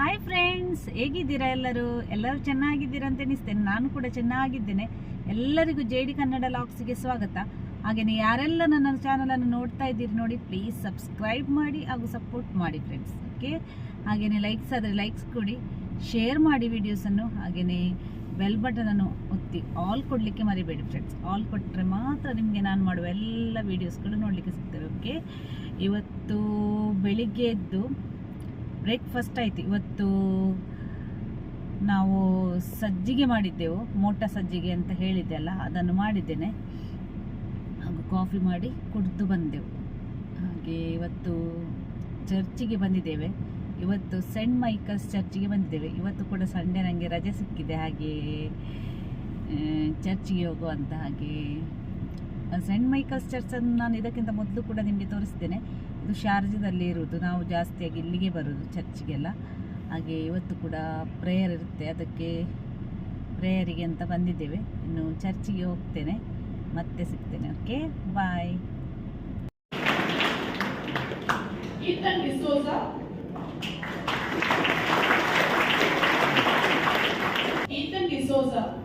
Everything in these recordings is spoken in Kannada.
ಹಾಯ್ ಫ್ರೆಂಡ್ಸ್ ಹೇಗಿದ್ದೀರಾ ಎಲ್ಲರೂ? ಎಲ್ಲರೂ ಚೆನ್ನಾಗಿದ್ದೀರಾ ಅಂತ ಎನಿಸ್ತೇನೆ ನಾನು ಕೂಡ ಚೆನ್ನಾಗಿದ್ದೇನೆ. ಎಲ್ಲರಿಗೂ ಜೆ ಡಿ ಕನ್ನಡ ಲಾಕ್ಸ್ಗೆ ಸ್ವಾಗತ. ಹಾಗೆಯೇ ಯಾರೆಲ್ಲ ನನ್ನ ಚಾನಲನ್ನು ನೋಡ್ತಾ ಇದ್ದೀರಿ ನೋಡಿ ಪ್ಲೀಸ್ ಸಬ್ಸ್ಕ್ರೈಬ್ ಮಾಡಿ ಹಾಗೂ ಸಪೋರ್ಟ್ ಮಾಡಿ ಫ್ರೆಂಡ್ಸ್ ಓಕೆ ಹಾಗೆಯೇ ಲೈಕ್ಸ್ ಆದರೆ ಲೈಕ್ಸ್ ಕೊಡಿ. ಶೇರ್ ಮಾಡಿ ವಿಡಿಯೋಸನ್ನು ಹಾಗೆಯೇ ಬೆಲ್ ಬಟನನ್ನು ಒತ್ತಿ. ಆಲ್ ಕೊಡಲಿಕ್ಕೆ ಮರಿಬೇಡಿ ಫ್ರೆಂಡ್ಸ್ ಆಲ್ ಕೊಟ್ಟರೆ ಮಾತ್ರ ನಿಮಗೆ ನಾನು ಮಾಡುವ ಎಲ್ಲ ವೀಡಿಯೋಸ್ಗಳು ನೋಡಲಿಕ್ಕೆ ಸಿಗ್ತವೆ ಓಕೆ ಇವತ್ತು ಬೆಳಿಗ್ಗೆ ಎದ್ದು ಬ್ರೇಕ್ಫಾಸ್ಟ್ ಆಯಿತು. ಇವತ್ತು ನಾವು ಸಜ್ಜಿಗೆ ಮಾಡಿದ್ದೆವು. ಮೋಟ ಸಜ್ಜಿಗೆ ಅಂತ ಹೇಳಿದ್ದೆ ಅಲ್ಲ, ಅದನ್ನು ಮಾಡಿದ್ದೇನೆ. ಹಾಗೂ ಕಾಫಿ ಮಾಡಿ ಕುಡಿದು ಬಂದೆವು. ಹಾಗೆ ಇವತ್ತು ಚರ್ಚಿಗೆ ಬಂದಿದ್ದೇವೆ. ಇವತ್ತು ಸೆಂಟ್ ಮೈಕಲ್ಸ್ ಚರ್ಚಿಗೆ ಬಂದಿದ್ದೇವೆ. ಇವತ್ತು ಕೂಡ ಸಂಡೇ ನನಗೆ ರಜೆ ಸಿಕ್ಕಿದೆ. ಹಾಗೆ ಚರ್ಚಿಗೆ ಹೋಗುವಂತ ಹಾಗೆ. ಸೆಂಟ್ ಮೈಕಲ್ಸ್ ಚರ್ಚನ್ನು ನಾನು ಇದಕ್ಕಿಂತ ಮೊದಲು ಕೂಡ ನಿಮಗೆ ತೋರಿಸ್ತೇನೆ ಇದು ಶಾರ್ಜದಲ್ಲಿ ಇರುವುದು. ನಾವು ಜಾಸ್ತಿಯಾಗಿ ಇಲ್ಲಿಗೆ ಬರೋದು ಚರ್ಚಿಗೆಲ್ಲ. ಹಾಗೆ ಇವತ್ತು ಕೂಡ ಪ್ರೇಯರ್ ಇರುತ್ತೆ. ಅದಕ್ಕೆ ಪ್ರೇಯರಿಗೆ ಅಂತ ಬಂದಿದ್ದೇವೆ. ಇನ್ನು ಚರ್ಚಿಗೆ ಹೋಗ್ತೇನೆ. ಮತ್ತೆ ಸಿಗ್ತೇನೆ. Okay bye Ethan D'Souza.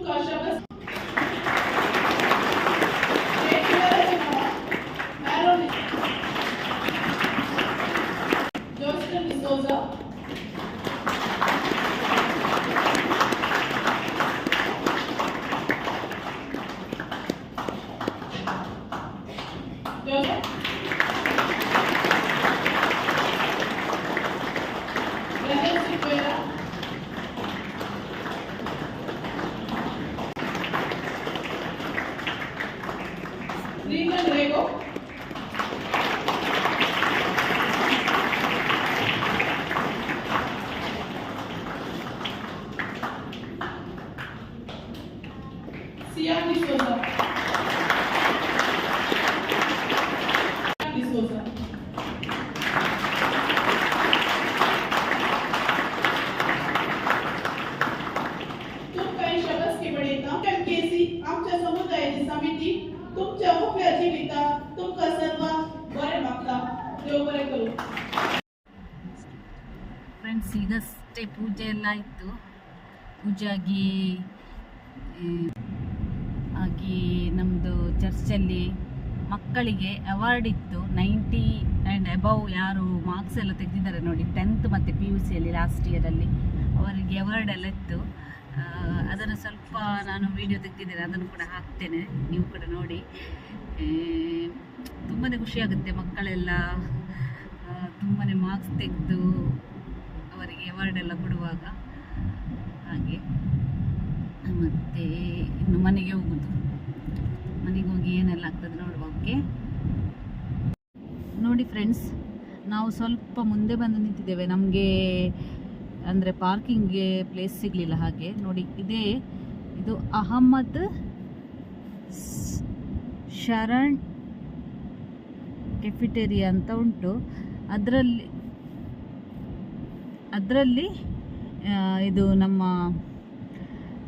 Kashaba Green en friends ಈಗಷ್ಟೇ ಪೂಜೆ ಎಲ್ಲ ಇತ್ತು ಪೂಜೆ ಆಗಿ ನಮ್ಮದು ಚರ್ಚಲ್ಲಿ ಮಕ್ಕಳಿಗೆ ಅವಾರ್ಡ್ ಇತ್ತು ನೈಂಟಿ ಆ್ಯಂಡ್ ಅಬವ್ ಯಾರು ಮಾರ್ಕ್ಸ್ ಎಲ್ಲ ತೆಗೆದಿದ್ದಾರೆ ನೋಡಿ ಟೆಂತ್ ಮತ್ತು ಪಿ ಯು ಸಿಯಲ್ಲಿ ಲಾಸ್ಟ್ ಇಯರಲ್ಲಿ ಅವರಿಗೆ ಅವಾರ್ಡ್ ಎಲ್ಲ ಇತ್ತು ಅದನ್ನು ಸ್ವಲ್ಪ ನಾನು ವಿಡಿಯೋ ತೆಗೆದಿದ್ದೇನೆ ಅದನ್ನು ಕೂಡ ಹಾಕ್ತೇನೆ ನೀವು ಕೂಡ ನೋಡಿ ತುಂಬಾ ಖುಷಿಯಾಗುತ್ತೆ ಮಕ್ಕಳೆಲ್ಲ ತುಂಬಾ ಮಾರ್ಕ್ಸ್ ತೆಗೆದು ಅವರಿಗೆ ಅವಾರ್ಡ್ ಎಲ್ಲ ಕೊಡುವಾಗ ಹಾಗೆ. ಮತ್ತು ಇನ್ನು ಮನೆಗೆ ಹೋಗುದು. ಮನೆಗೆ ಹೋಗಿ ಏನೆಲ್ಲ ಆಗ್ತದೆ ನೋಡುವ ನೋಡಿ ಫ್ರೆಂಡ್ಸ್ ನಾವು ಸ್ವಲ್ಪ ಮುಂದೆ ಬಂದು ನಿಂತಿದ್ದೇವೆ. ನಮಗೆ ಅಂದರೆ ಪಾರ್ಕಿಂಗ್ಗೆ ಪ್ಲೇಸ್ ಸಿಗಲಿಲ್ಲ ಹಾಗೆ. ನೋಡಿ, ಇದೇ ಇದು ಅಹಮ್ಮದ್ ಶರಣ್ ಕೆಫಿಟೇರಿಯಾ ಅಂತ ಉಂಟು. ಅದರಲ್ಲಿ ಅದರಲ್ಲಿ ಇದು ನಮ್ಮ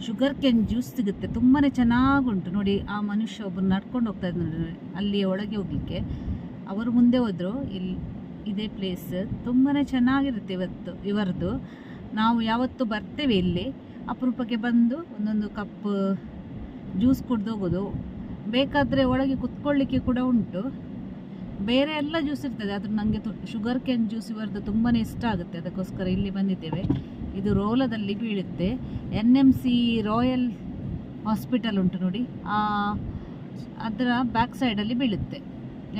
ಶುಗರ್ ಕೆನ್ ಜ್ಯೂಸ್ ಸಿಗುತ್ತೆ. ತುಂಬಾ ಚೆನ್ನಾಗುಂಟು. ನೋಡಿ, ಆ ಮನುಷ್ಯ ಒಬ್ಬರು ನಡ್ಕೊಂಡು ಹೋಗ್ತಾ ಇದ್ದಾರೆ ಅಲ್ಲಿ ಒಳಗೆ ಹೋಗಲಿಕ್ಕೆ. ಅವರು ಮುಂದೆ ಹೋದರು. ಇಲ್ಲಿ ಇದೇ ಪ್ಲೇಸ್ ತುಂಬಾ ಚೆನ್ನಾಗಿರುತ್ತೆ ಇವತ್ತು, ಇವರದು. ನಾವು ಯಾವತ್ತು ಬರ್ತೇವೆ ಇಲ್ಲಿ. ಅಪರೂಪಕ್ಕೆ ಬಂದು ಒಂದೊಂದು ಕಪ್ ಜ್ಯೂಸ್ ಕುಡ್ದು ಹೋಗೋದು. ಬೇಕಾದರೆ ಒಳಗೆ ಕುತ್ಕೊಳ್ಳಿಕ್ಕೆ ಕೂಡ ಉಂಟು. ಬೇರೆ ಎಲ್ಲ ಜ್ಯೂಸ್ ಇರ್ತದೆ ಅದು ನನಗೆ ಶುಗರ್ ಕ್ಯಾನ್ ಜ್ಯೂಸ್ ಇವರದ್ದು ತುಂಬಾ ಇಷ್ಟ ಆಗುತ್ತೆ. ಅದಕ್ಕೋಸ್ಕರ ಇಲ್ಲಿ ಬಂದಿದ್ದೇವೆ. ಇದು ರೋಲದಲ್ಲಿ ಬೀಳುತ್ತೆ. N M C royal hospital ಉಂಟು ನೋಡಿ. ಅದರ ಬ್ಯಾಕ್ ಸೈಡಲ್ಲಿ ಬೀಳುತ್ತೆ.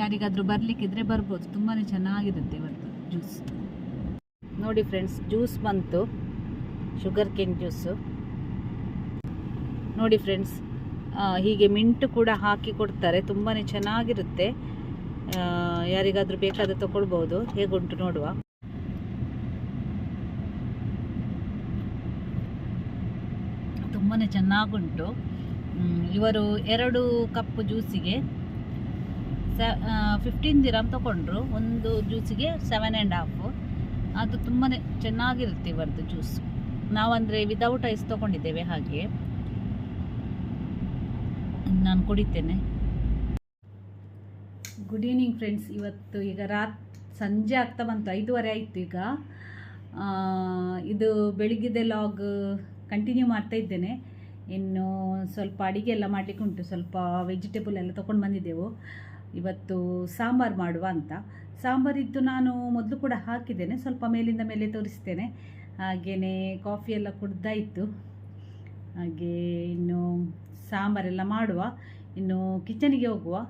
ಯಾರಿಗಾದರೂ ಬರಲಿಕ್ಕಿದ್ರೆ ಬರ್ಬೋದು. ತುಂಬಾ ಚೆನ್ನಾಗಿರುತ್ತೆ ಇವರದ್ದು ಜ್ಯೂಸ್ ನೋಡಿ ಫ್ರೆಂಡ್ಸ್ ಜ್ಯೂಸ್ ಬಂತು. ಶುಗರ್ ಕೇನ್ ಜ್ಯೂಸು ನೋಡಿ ಫ್ರೆಂಡ್ಸ್ ಹೀಗೆ ಮಿಂಟು ಕೂಡ ಹಾಕಿ ಕೊಡ್ತಾರೆ. ತುಂಬಾ ಚೆನ್ನಾಗಿರುತ್ತೆ. ಯಾರಿಗಾದ್ರೂ ಬೇಕಾದ್ರೆ ತಗೊಳ್ಬೋದು ಹೇಗುಂಟು ನೋಡುವ. ತುಂಬಾ ಚೆನ್ನಾಗುಂಟು. ಇವರು ಎರಡು ಕಪ್ ಜ್ಯೂಸಿಗೆ ಸ ಫಿಫ್ಟೀನ್ ದಿರಾಮ್ ತಗೊಂಡ್ರು ಒಂದು ಜ್ಯೂಸಿಗೆ ಸೆವೆನ್ ಆ್ಯಂಡ್ ಹಾಫು ಅದು ತುಂಬಾ ಚೆನ್ನಾಗಿರುತ್ತೆ ಇವರದ್ದು ಜ್ಯೂಸ್. ನಾವಂದರೆ ವಿದೌಟ್ ಐಸ್ ತೊಗೊಂಡಿದ್ದೇವೆ ಹಾಗೆ. ನಾನು ಕುಡಿತೇನೆ. ಗುಡ್ ಈವ್ನಿಂಗ್ ಫ್ರೆಂಡ್ಸ್ ಇವತ್ತು ಈಗ ರಾತ್, ಸಂಜೆ ಆಗ್ತಾ ಬಂತು, ಐದೂವರೆ ಆಯಿತು ಈಗ. ಇದು ಬೆಳಿಗ್ಗೆದೆ ಲಾಗ್ ಕಂಟಿನ್ಯೂ ಮಾಡ್ತಾ ಇದ್ದೇನೆ. ಇನ್ನು ಸ್ವಲ್ಪ ಅಡಿಗೆ ಎಲ್ಲ ಮಾಡಲಿಕ್ಕೆ ಉಂಟು. ಸ್ವಲ್ಪ ವೆಜಿಟೇಬಲ್ ಎಲ್ಲ ತೊಗೊಂಡು ಬಂದಿದ್ದೆವು. ಇವತ್ತು ಸಾಂಬಾರು ಮಾಡುವ ಅಂತ. ಸಾಂಬಾರಿದ್ದು ನಾನು ಮೊದಲು ಕೂಡ ಹಾಕಿದ್ದೇನೆ. ಸ್ವಲ್ಪ ಮೇಲಿಂದ ಮೇಲೆ ತೋರಿಸ್ತೇನೆ. ಹಾಗೆಯೇ ಕಾಫಿ ಎಲ್ಲ ಕುಡ್ದಾಯಿತು. ಹಾಗೆ ಇನ್ನು ಸಾಂಬಾರೆಲ್ಲ ಮಾಡುವ. ಇನ್ನು ಕಿಚನಿಗೆ ಹೋಗುವ.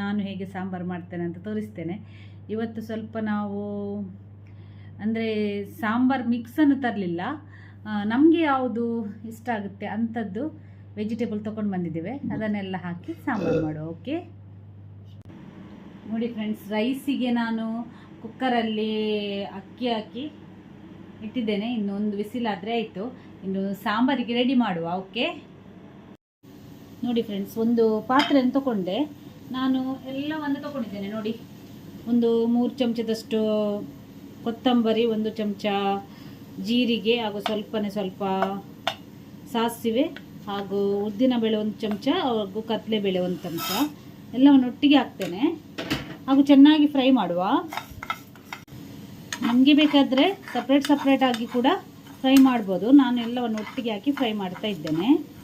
ನಾನು ಹೇಗೆ ಸಾಂಬಾರು ಮಾಡ್ತೇನೆ ಅಂತ ತೋರಿಸ್ತೇನೆ. ಇವತ್ತು ಸ್ವಲ್ಪ ನಾವು ಅಂದರೆ ಸಾಂಬಾರು ಮಿಕ್ಸನ್ನು ತರಲಿಲ್ಲ. ನಮಗೆ ಯಾವುದು ಇಷ್ಟ ಆಗುತ್ತೆ ಅಂಥದ್ದು ವೆಜಿಟೇಬಲ್ ತೊಗೊಂಡು ಬಂದಿದ್ದೇವೆ. ಅದನ್ನೆಲ್ಲ ಹಾಕಿ ಸಾಂಬಾರು ಮಾಡುವ ಓಕೆ ನೋಡಿ ಫ್ರೆಂಡ್ಸ್ ರೈಸಿಗೆ ನಾನು ಕುಕ್ಕರಲ್ಲಿ ಅಕ್ಕಿ ಹಾಕಿ ಇಟ್ಟಿದ್ದೇನೆ. ಇನ್ನೊಂದು ಒಂದು ವಿಸಿಲಾದರೆ ಆಯಿತು. ಇನ್ನು ಸಾಂಬಾರಿಗೆ ರೆಡಿ ಮಾಡುವ ಓಕೆ ನೋಡಿ ಫ್ರೆಂಡ್ಸ್ ಒಂದು ಪಾತ್ರೆಯನ್ನು ತಗೊಂಡೆ. ನಾನು ಎಲ್ಲವನ್ನು ತಗೊಂಡಿದ್ದೇನೆ, ನೋಡಿ. ಒಂದು ಮೂರು ಚಮಚದಷ್ಟು ಕೊತ್ತಂಬರಿ, ಒಂದು ಚಮಚ ಜೀರಿಗೆ ಹಾಗೂ ಸ್ವಲ್ಪನೇ ಸ್ವಲ್ಪ ಸಾಸಿವೆ ಹಾಗೂ ಉದ್ದಿನ ಬೇಳೆ ಒಂದು ಚಮಚ ಹಾಗೂ ಕಡಲೆಬೇಳೆ ಒಂದು ಚಮಚ. ಎಲ್ಲವನ್ನು ಒಟ್ಟಿಗೆ ಹಾಕ್ತೇನೆ. ಹಾಗೂ ಚೆನ್ನಾಗಿ ಫ್ರೈ ಮಾಡುವ. ನಮಗೆ ಬೇಕಾದರೆ ಸಪ್ರೇಟ್ ಸಪ್ರೇಟಾಗಿ ಕೂಡ ಫ್ರೈ ಮಾಡ್ಬೋದು. ನಾನು ಎಲ್ಲವನ್ನು ಒಟ್ಟಿಗೆ ಹಾಕಿ ಫ್ರೈ ಮಾಡ್ತಾ ಇದ್ದೇನೆ.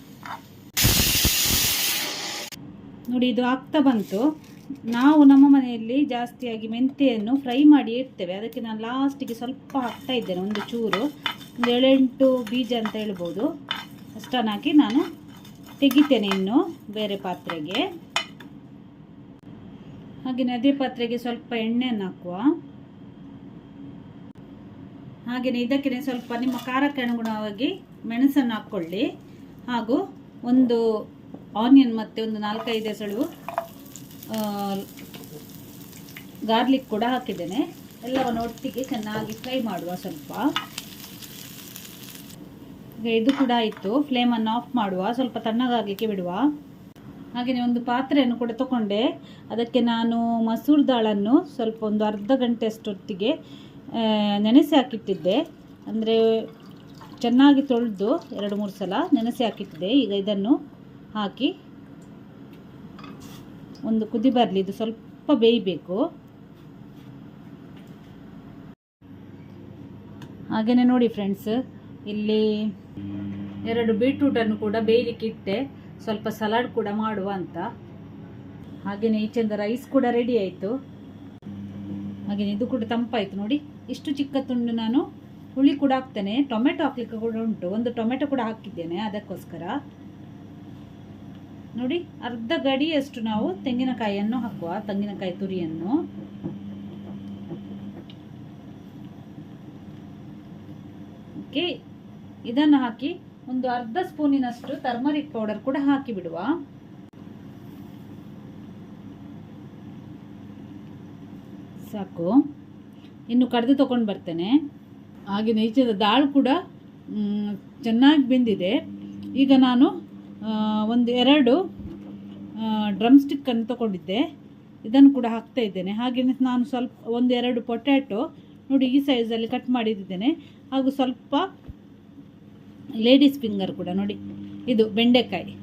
ನೋಡಿ, ಇದು ಆಗ್ತಾ ಬಂತು. ನಾವು ನಮ್ಮ ಮನೆಯಲ್ಲಿ ಜಾಸ್ತಿಯಾಗಿ ಮೆಂತೆಯನ್ನು ಫ್ರೈ ಮಾಡಿ ಇಡ್ತೇವೆ. ಅದಕ್ಕೆ ನಾನು ಲಾಸ್ಟಿಗೆ ಸ್ವಲ್ಪ ಹಾಕ್ತಾ ಇದ್ದೇನೆ, ಒಂದು ಚೂರು. ಒಂದು ಏಳೆಂಟು ಬೀಜ ಅಂತ ಹೇಳ್ಬೋದು. ಅಷ್ಟನ್ನು ಹಾಕಿ ನಾನು ತೆಗಿತೇನೆ ಇನ್ನು ಬೇರೆ ಪಾತ್ರೆಗೆ. ಹಾಗೆ ಅದೇ ಪಾತ್ರೆಗೆ ಸ್ವಲ್ಪ ಎಣ್ಣೆಯನ್ನು ಹಾಕುವ. ಹಾಗೆಯೇ ಇದಕ್ಕೆ ಸ್ವಲ್ಪ ನಿಮ್ಮ ಖಾರಕ್ಕೆ ಅನುಗುಣವಾಗಿ ಮೆಣಸನ್ನು ಹಾಕ್ಕೊಳ್ಳಿ. ಹಾಗೂ ಒಂದು ಆನಿಯನ್ ಮತ್ತು ಒಂದು ನಾಲ್ಕೈದು ಎಸಳು ಗಾರ್ಲಿಕ್ ಕೂಡ ಹಾಕಿದ್ದೇನೆ. ಎಲ್ಲವನ್ನು ಒಟ್ಟಿಗೆ ಚೆನ್ನಾಗಿ ಫ್ರೈ ಮಾಡುವ ಸ್ವಲ್ಪ. ಇದು ಕೂಡ ಆಯಿತು. ಫ್ಲೇಮನ್ನು ಆಫ್ ಮಾಡುವ. ಸ್ವಲ್ಪ ತಣ್ಣಗಾಗಲಿಕ್ಕೆ ಬಿಡುವ. ಹಾಗೆಯೇ ಒಂದು ಪಾತ್ರೆಯನ್ನು ಕೂಡ ತಗೊಂಡೆ ಅದಕ್ಕೆ ನಾನು ಮಸೂರ್ ದಾಳನ್ನು ಸ್ವಲ್ಪ ಒಂದು ಅರ್ಧ ಗಂಟೆ ಅಷ್ಟೊತ್ತಿಗೆ ನೆನೆಸಿ ಹಾಕಿಟ್ಟಿದ್ದೆ. ಅಂದರೆ ಚೆನ್ನಾಗಿ ತೊಳೆದು ಎರಡು ಮೂರು ಸಲ ನೆನೆಸಿ ಹಾಕಿಟ್ಟಿದ್ದೆ. ಈಗ ಇದನ್ನು ಹಾಕಿ ಒಂದು ಕುದಿ ಬರಲಿ, ಇದು ಸ್ವಲ್ಪ ಬೇಯಬೇಕು. ಹಾಗೆಯೇ ನೋಡಿ ಫ್ರೆಂಡ್ಸ್, ಇಲ್ಲಿ ಎರಡು ಬೀಟ್ರೂಟನ್ನು ಕೂಡ ಬೇಯಲಿಕ್ಕೆ ಇಟ್ಟೆ. ಸ್ವಲ್ಪ ಸಲಾಡ್ ಕೂಡ ಮಾಡುವ ಅಂತ. ಹಾಗೆಯೇ ಈಚೆಂದ ರೈಸ್ ಕೂಡ ರೆಡಿ ಆಯಿತು. ಹಾಗೆಯೇ ಇದು ಕೂಡ ತಂಪಾಯಿತು ನೋಡಿ. ಇಷ್ಟು ಚಿಕ್ಕ ತುಂಡು ನಾನು ಹುಳಿ ಕೂಡ ಹಾಕ್ತೇನೆ. ಟೊಮೆಟೊ ಹಾಕ್ಲಿಕ್ಕೆ ಕೂಡ ಉಂಟು. ಒಂದು ಟೊಮೆಟೊ ಕೂಡ ಹಾಕಿದ್ದೇನೆ ಅದಕ್ಕೋಸ್ಕರ. ನೋಡಿ, ಅರ್ಧ ಗಡಿಯಷ್ಟು ನಾವು ತೆಂಗಿನಕಾಯಿಯನ್ನು ಹಾಕುವ ತೆಂಗಿನಕಾಯಿ ತುರಿಯನ್ನು. ಓಕೆ, ಇದನ್ನು ಹಾಕಿ ಒಂದು ಅರ್ಧ ಸ್ಪೂನಿನಷ್ಟು ಟರ್ಮರಿಕ್ ಪೌಡರ್ ಕೂಡ ಹಾಕಿ ಬಿಡುವ ಸಾಕು. ಇನ್ನು ಕಡ್ದು ತಗೊಂಡು ಬರ್ತೇನೆ. ಹಾಗೆ ನೈಚದ ದಾಳು ಕೂಡ ಚೆನ್ನಾಗಿ ಬೆಂದಿದೆ. ಈಗ ನಾನು ಒಂದು ಎರಡು ಡ್ರಮ್ ಸ್ಟಿಕ್ಕನ್ನು ತಗೊಂಡಿದ್ದೆ. ಇದನ್ನು ಕೂಡ ಹಾಕ್ತಾ ಇದ್ದೇನೆ. ಹಾಗೆಯೇ ನಾನು ಸ್ವಲ್ಪ ಒಂದೆರಡು ಪೊಟ್ಯಾಟೊ ನೋಡಿ ಈ ಸೈಜಲ್ಲಿ ಕಟ್ ಮಾಡಿದ್ದೇನೆ ಹಾಗೂ ಸ್ವಲ್ಪ ಲೇಡೀಸ್ ಫಿಂಗರ್ ಕೂಡ ನೋಡಿ, ಇದು ಬೆಂಡೆಕಾಯಿ.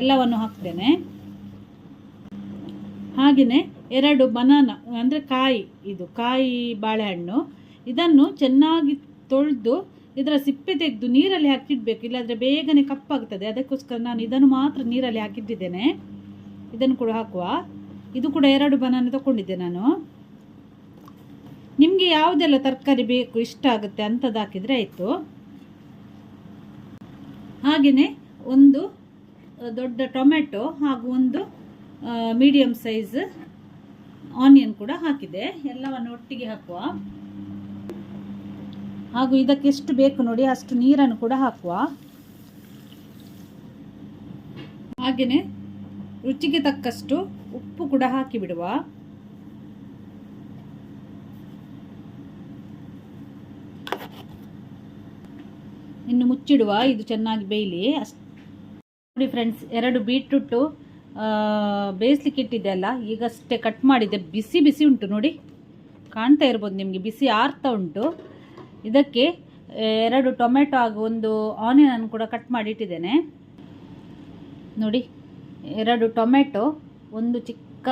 ಎಲ್ಲವನ್ನು ಹಾಕ್ತೇನೆ. ಹಾಗೆಯೇ ಎರಡು ಬನಾನ ಅಂದರೆ ಕಾಯಿ, ಇದು ಕಾಯಿ ಬಾಳೆಹಣ್ಣು. ಇದನ್ನು ಚೆನ್ನಾಗಿ ತೊಳೆದು ಇದರ ಸಿಪ್ಪೆ ತೆಗೆದು ನೀರಲ್ಲಿ ಹಾಕಿಡ್ಬೇಕು, ಇಲ್ಲಾಂದರೆ ಬೇಗನೆ ಕಪ್ಪಾಗ್ತದೆ. ಅದಕ್ಕೋಸ್ಕರ ನಾನು ಇದನ್ನು ಮಾತ್ರ ನೀರಲ್ಲಿ ಹಾಕಿಟ್ಟಿದ್ದೇನೆ. ಇದನ್ನು ಕೂಡ ಹಾಕುವ. ಇದು ಕೂಡ ಎರಡು ಬನಾನ ತಗೊಂಡಿದ್ದೆ ನಾನು. ನಿಮಗೆ ಯಾವುದೆಲ್ಲ ತರಕಾರಿ ಬೇಕು, ಇಷ್ಟ ಆಗುತ್ತೆ ಅಂಥದ್ದು ಹಾಕಿದರೆ ಆಯಿತು. ಹಾಗೆಯೇ ಒಂದು ದೊಡ್ಡ ಟೊಮೆಟೊ ಹಾಗೂ ಒಂದು ಮೀಡಿಯಂ ಸೈಜ್ ಆನಿಯನ್ ಕೂಡ ಹಾಕಿದೆ ಎಲ್ಲವನ್ನು ಒಟ್ಟಿಗೆ ಹಾಕುವ. ಹಾಗೂ ಇದಕ್ಕೆ ಎಷ್ಟು ಬೇಕು ನೋಡಿ ಅಷ್ಟು ನೀರನ್ನು ಕೂಡ ಹಾಕುವ. ಹಾಗೆಯೇ ರುಚಿಗೆ ತಕ್ಕಷ್ಟು ಉಪ್ಪು ಕೂಡ ಹಾಕಿ ಬಿಡುವ ಇನ್ನು ಮುಚ್ಚಿಡುವ, ಇದು ಚೆನ್ನಾಗಿ ಬೇಯಲಿ. ಅಷ್ಟು ನೋಡಿ ಫ್ರೆಂಡ್ಸ್ ಎರಡು ಬೀಟ್ರೂಟು ಬೇಯಿಸ್ಲಿಕ್ಕೆ ಇಟ್ಟಿದ್ದೆ ಅಲ್ಲ, ಈಗಷ್ಟೇ ಕಟ್ ಮಾಡಿದ್ದೆ. ಬಿಸಿ ಬಿಸಿ ಉಂಟು ನೋಡಿ. ಕಾಣ್ತಾ ಇರ್ಬೋದು ನಿಮಗೆ, ಬಿಸಿ ಆರ್ತಾ ಉಂಟು. ಇದಕ್ಕೆ ಎರಡು ಟೊಮೆಟೊ ಹಾಗೂ ಒಂದು ಆನಿಯನ್ ಕೂಡ ಕಟ್ ಮಾಡಿ ಇಟ್ಟಿದ್ದೇನೆ ನೋಡಿ, ಎರಡು ಟೊಮೆಟೊ, ಒಂದು ಚಿಕ್ಕ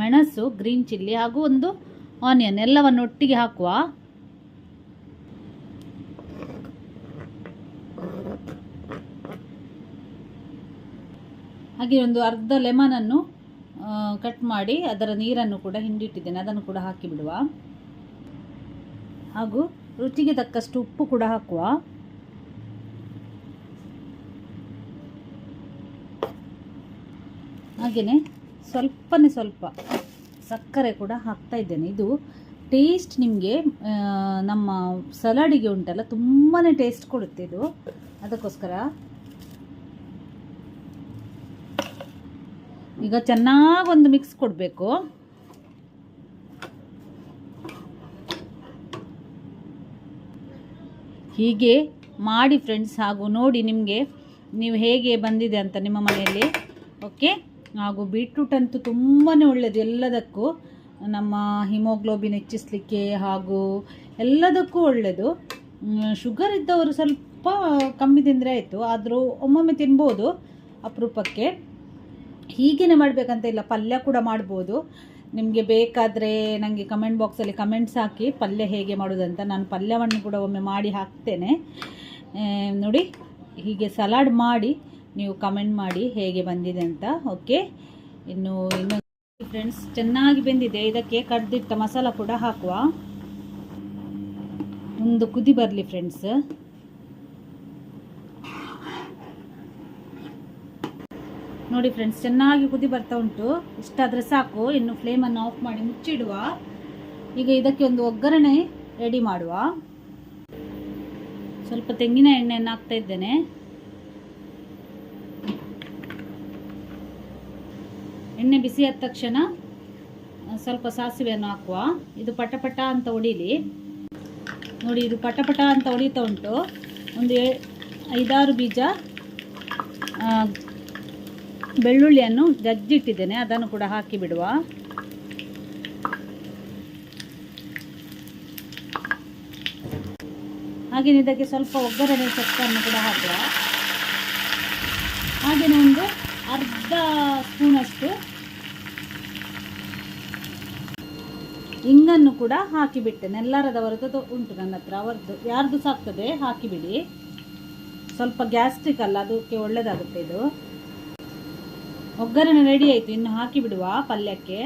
ಮೆಣಸು ಗ್ರೀನ್ ಚಿಲ್ಲಿ ಹಾಗೂ ಒಂದು ಆನಿಯನ್ ಎಲ್ಲವನ್ನು ಒಟ್ಟಿಗೆ ಹಾಕುವ. ಹಾಗೆ ಒಂದು ಅರ್ಧ ಲೆಮನನ್ನು ಕಟ್ ಮಾಡಿ ಅದರ ನೀರನ್ನು ಕೂಡ ಹಿಂಡಿಟ್ಟಿದ್ದೇನೆ, ಅದನ್ನು ಕೂಡ ಹಾಕಿ ಬಿಡುವ ಹಾಗೂ ರುಚಿಗೆ ತಕ್ಕಷ್ಟು ಉಪ್ಪು ಕೂಡ ಹಾಕುವ. ಹಾಗೆಯೇ ಸ್ವಲ್ಪನೇ ಸ್ವಲ್ಪ ಸಕ್ಕರೆ ಕೂಡ ಹಾಕ್ತಾ ಇದ್ದೇನೆ. ಇದು ಟೇಸ್ಟ್ ನಿಮಗೆ ನಮ್ಮ ಸಲಾಡಿಗೆ ಉಂಟಲ್ಲ ತುಂಬಾ ಟೇಸ್ಟ್ ಕೊಡುತ್ತೆ ಇದು. ಅದಕ್ಕೋಸ್ಕರ ಈಗ ಚೆನ್ನಾಗಿ ಒಂದು ಮಿಕ್ಸ್ ಕೊಡಬೇಕು. ಹೀಗೆ ಮಾಡಿ ಫ್ರೆಂಡ್ಸ್ ಹಾಗೂ ನೋಡಿ ನಿಮಗೆ ನೀವು ಹೇಗೆ ಬಂದಿದೆ ಅಂತ ನಿಮ್ಮ ಮನೆಯಲ್ಲಿ. ಓಕೆ ಹಾಗೂ ಬೀಟ್ರೂಟ್ ಅಂತೂ ತುಂಬಾ ಒಳ್ಳೆಯದು ಎಲ್ಲದಕ್ಕೂ. ನಮ್ಮ ಹಿಮೋಗ್ಲೋಬಿನ್ ಹೆಚ್ಚಿಸಲಿಕ್ಕೆ ಹಾಗೂ ಎಲ್ಲದಕ್ಕೂ ಒಳ್ಳೆಯದು ಶುಗರ್ ಇದ್ದವರು ಸ್ವಲ್ಪ ಕಮ್ಮಿ ತಿಂದರೆ ಆಯಿತು, ಆದರೂ ಒಮ್ಮೊಮ್ಮೆ ತಿನ್ಬೋದು ಅಪರೂಪಕ್ಕೆ. ಹೀಗೇ ಮಾಡಬೇಕಂತ ಇಲ್ಲ, ಪಲ್ಯ ಕೂಡ ಮಾಡ್ಬೋದು. ನಿಮಗೆ ಬೇಕಾದರೆ ನನಗೆ ಕಮೆಂಟ್ ಬಾಕ್ಸಲ್ಲಿ ಕಮೆಂಟ್ಸ್ ಹಾಕಿ ಪಲ್ಯ ಹೇಗೆ ಮಾಡೋದಂತ ನಾನು ಪಲ್ಯವನ್ನು ಕೂಡ ಒಮ್ಮೆ ಮಾಡಿ ಹಾಕ್ತೇನೆ. ನೋಡಿ, ಹೀಗೆ ಸಲಾಡ್ ಮಾಡಿ ನೀವು ಕಮೆಂಟ್ ಮಾಡಿ ಹೇಗೆ ಬಂದಿದೆ ಅಂತ ಓಕೆ ಇನ್ನು ಇನ್ನು ಫ್ರೆಂಡ್ಸ್ ಚೆನ್ನಾಗಿ ಬೆಂದಿದೆ. ಇದಕ್ಕೆ ಕಡ್ದಿಟ್ಟ ಮಸಾಲ ಕೂಡ ಹಾಕುವ. ಒಂದು ಕುದಿ ಬರಲಿ ಫ್ರೆಂಡ್ಸ್ ನೋಡಿ ಫ್ರೆಂಡ್ಸ್ ಚೆನ್ನಾಗಿ ಕುದಿ ಬರ್ತಾ ಉಂಟು. ಇಷ್ಟಾದರೆ ಸಾಕು. ಇನ್ನು ಫ್ಲೇಮನ್ನು ಆಫ್ ಮಾಡಿ ಮುಚ್ಚಿಡುವ. ಈಗ ಇದಕ್ಕೆ ಒಂದು ಒಗ್ಗರಣೆ ರೆಡಿ ಮಾಡುವ. ಸ್ವಲ್ಪ ತೆಂಗಿನ ಎಣ್ಣೆಯನ್ನು ಹಾಕ್ತಾ ಇದ್ದೇನೆ. ಎಣ್ಣೆ ಬಿಸಿ ಆದ ತಕ್ಷಣ ಸ್ವಲ್ಪ ಸಾಸಿವೆಯನ್ನು ಹಾಕುವ. ಇದು ಪಟಪಟ ಅಂತ ಹೊಡೀಲಿ. ನೋಡಿ, ಇದು ಪಟಪಟ ಅಂತ ಹೊಡಿತಾ ಉಂಟು. ಒಂದು ಐದಾರು ಬೀಜ ಬೆಳ್ಳುಳ್ಳಿಯನ್ನು ಜಜ್ಜಿಟ್ಟಿದ್ದೇನೆ ಅದನ್ನು ಕೂಡ ಹಾಕಿ ಬಿಡುವ. ಹಾಗೆಯೇ ಇದಕ್ಕೆ ಸ್ವಲ್ಪ ಒಗ್ಗರಣೆ ಸೊಪ್ಪನ್ನು ಕೂಡ ಹಾಕುವ. ಹಾಗೆಯೇ ಒಂದು ಅರ್ಧ ಸ್ಪೂನಷ್ಟು ಇಂಗನ್ನು ಕೂಡ ಹಾಕಿಬಿಟ್ಟೆನೆ ಎಲ್ಲರದವರದ್ದು ಉಂಟು, ನನ್ನ ಹತ್ರ. ಅವರದ್ದು, ಯಾರ್ದು ಸಾಕ್ತದೆ ಹಾಕಿಬಿಡಿ. ಸ್ವಲ್ಪ ಗ್ಯಾಸ್ಟ್ರಿಕ್ ಅಲ್ಲ, ಅದಕ್ಕೆ ಒಳ್ಳೆಯದಾಗುತ್ತೆ ಇದು. ಒಗ್ಗರಣೆ ರೆಡಿ ಆಯಿತು. ಇನ್ನು ಹಾಕಿ ಬಿಡುವ ಪಲ್ಯಕ್ಕೆ.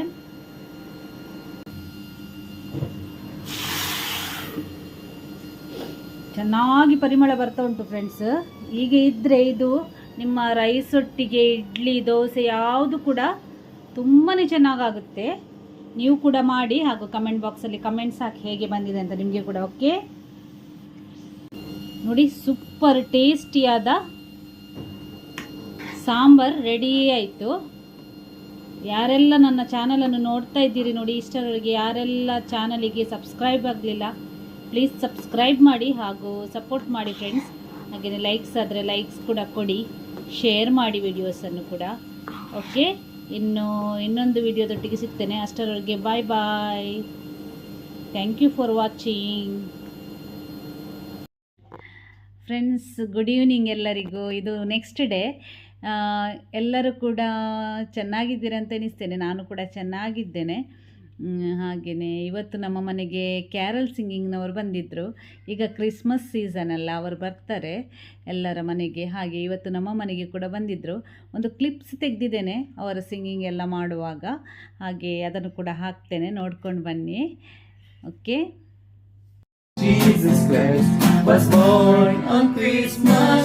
ಚೆನ್ನಾಗಿ ಪರಿಮಳ ಬರ್ತಾ ಉಂಟು ಫ್ರೆಂಡ್ಸ್ ಹೀಗೆ ಇದ್ದರೆ ಇದು ನಿಮ್ಮ ರೈಸ್ ಒಟ್ಟಿಗೆ, ಇಡ್ಲಿ, ದೋಸೆ ಯಾವುದು ಕೂಡ ತುಂಬಾ ಚೆನ್ನಾಗಾಗುತ್ತೆ. ನೀವು ಕೂಡ ಮಾಡಿ ಹಾಗೂ ಕಮೆಂಟ್ ಬಾಕ್ಸಲ್ಲಿ ಕಮೆಂಟ್ಸ್ ಹಾಕಿ ಹೇಗೆ ಬಂದಿದೆ ಅಂತ ನಿಮಗೆ ಕೂಡ ಓಕೆ ನೋಡಿ ಸೂಪರ್ ಟೇಸ್ಟಿಯಾದ ಸಾಂಬಾರ್ ರೆಡಿ ಆಯಿತು. ಯಾರೆಲ್ಲ ನನ್ನ ಚಾನಲನ್ನು ನೋಡ್ತಾ ಇದ್ದೀರಿ ನೋಡಿ, ಇಷ್ಟರವರೆಗೆ ಯಾರೆಲ್ಲ ಚಾನಲಿಗೆ ಸಬ್ಸ್ಕ್ರೈಬ್ ಆಗಲಿಲ್ಲ ಪ್ಲೀಸ್ ಸಬ್ಸ್ಕ್ರೈಬ್ ಮಾಡಿ ಹಾಗೂ ಸಪೋರ್ಟ್ ಮಾಡಿ ಫ್ರೆಂಡ್ಸ್ ಹಾಗೆಯೇ ಲೈಕ್ಸ್ ಆದರೆ ಲೈಕ್ಸ್ ಕೂಡ ಕೊಡಿ ಶೇರ್ ಮಾಡಿ ವಿಡಿಯೋಸನ್ನು ಕೂಡ. ಓಕೆ ಇನ್ನು ಇನ್ನೊಂದು ವಿಡಿಯೋದೊಟ್ಟಿಗೆ ಸಿಗ್ತೇನೆ. ಅಷ್ಟರವರೆಗೆ bye bye thank you for watching friends good evening ಎಲ್ಲರಿಗೂ. ಇದು ನೆಕ್ಸ್ಟ್ ಡೇ ಎಲ್ಲರೂ ಕೂಡ ಚೆನ್ನಾಗಿದ್ದೀರ ಅಂತ ಎನಿಸ್ತೇನೆ. ನಾನು ಕೂಡ ಚೆನ್ನಾಗಿದ್ದೇನೆ. ಹಾಗೆಯೇ ಇವತ್ತು ನಮ್ಮ ಮನೆಗೆ ಕ್ಯಾರಲ್ ಸಿಂಗಿಂಗ್ನವರು ಬಂದಿದ್ದರು ಈಗ ಕ್ರಿಸ್ಮಸ್ ಸೀಸನ್ ಅಲ್ಲ ಅವರು ಬರ್ತಾರೆ ಎಲ್ಲರ ಮನೆಗೆ. ಹಾಗೆ ಇವತ್ತು ನಮ್ಮ ಮನೆಗೆ ಕೂಡ ಬಂದಿದ್ದರು ಒಂದು ಕ್ಲಿಪ್ಸ್ ತೆಗೆದಿದ್ದೇನೆ ಅವರ ಸಿಂಗಿಂಗ್ ಎಲ್ಲ ಮಾಡುವಾಗ. ಹಾಗೆ ಅದನ್ನು ಕೂಡ ಹಾಕ್ತೇನೆ. ನೋಡ್ಕೊಂಡು ಬನ್ನಿ. Okay Jesus Christ was born on Christmas.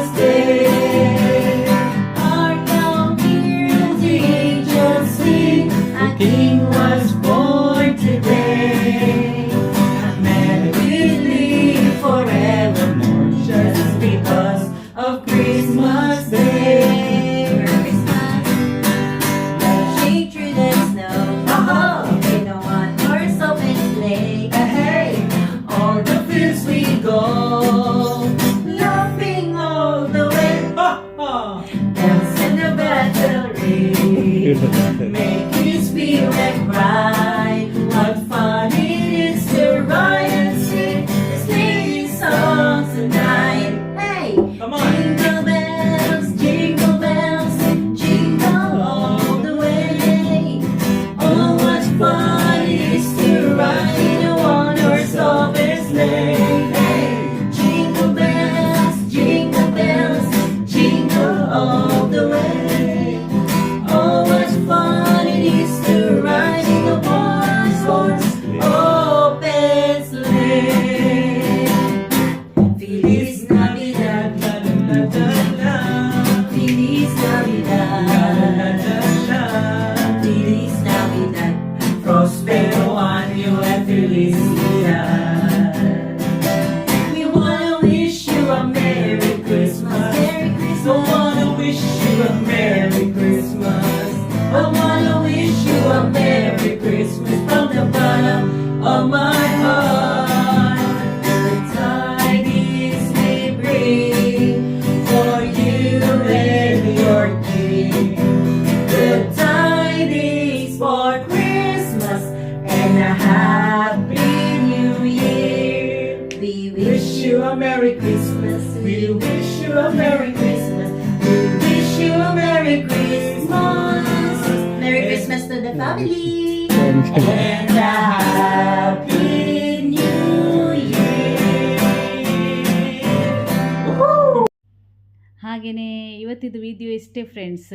Come on. And a happy new year. We Wish you a Merry Christmas. We wish you a Merry Christmas. We wish you a Merry Christmas. Merry Christmas to the family. And a Happy New Year. Woohoo! ಹಾಗೆಯೇ ಇವತ್ತಿದ್ದು ವಿಡಿಯೋ ಇಷ್ಟೇ ಫ್ರೆಂಡ್ಸ್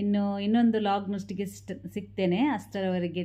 ಇನ್ನು ಇನ್ನೊಂದು ಲಾಗ್ನಷ್ಟಿಗೆ ಸಿಗ್ತೇನೆ ಅಷ್ಟರವರೆಗೆ